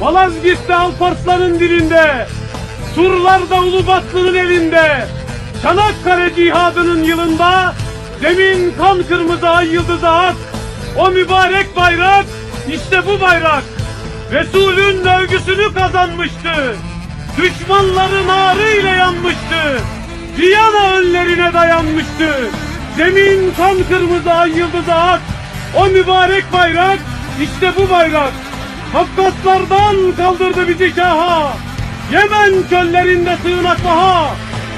Malazgirt'te Alparslan'ın dilinde, Surlarda Ulubatlı'nın elinde, Çanakkale cihadının yılında, zemin kan kırmızı ay yıldızı ak, o mübarek bayrak, işte bu bayrak, Resul'ün övgüsünü kazanmıştı, düşmanların ağrıyla yanmıştı, Viyana önlerine dayanmıştı, zemin kan kırmızı ay yıldızı ak, o mübarek bayrak, işte bu bayrak, Hakkaslardan kaldırdı bizi şaha. Yemen çöllerinde sığınak baha.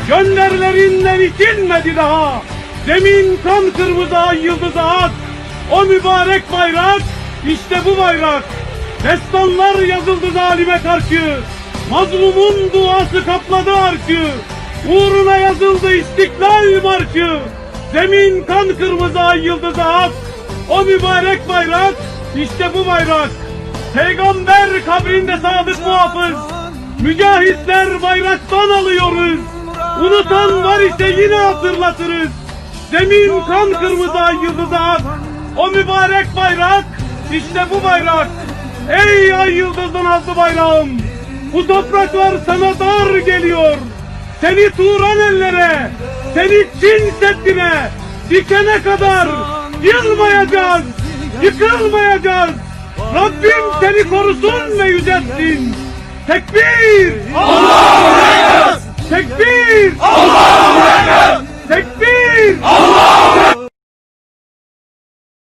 Gönderlerinden içilmedi daha. Zemin kan kırmızı ay yıldızı ak. O mübarek bayrak, işte bu bayrak. Destanlar yazıldı zalime karşı. Mazlumun duası kapladı arşı. Uğruna yazıldı istiklal marşı. Zemin kan kırmızı ay yıldızı ak. O mübarek bayrak, işte bu bayrak. Peygamber kabrinde sadık muhafız. Mücahitler bayraktan alıyoruz. Unutan var ise yine hatırlatırız. Zemin kan kırmızı ay yıldızı. O mübarek bayrak, işte bu bayrak. Ey ay yıldızın azlı bayrağım. Bu topraklar sana dar geliyor. Seni Turan ellere, seni Çin Seddi'ne dikene kadar yılmayacağız, yıkılmayacağız. Rabbim seni korusun ve yüceltsin. Tekbir! Allahu Ekber! Tekbir! Allahu Ekber! Tekbir! Allahu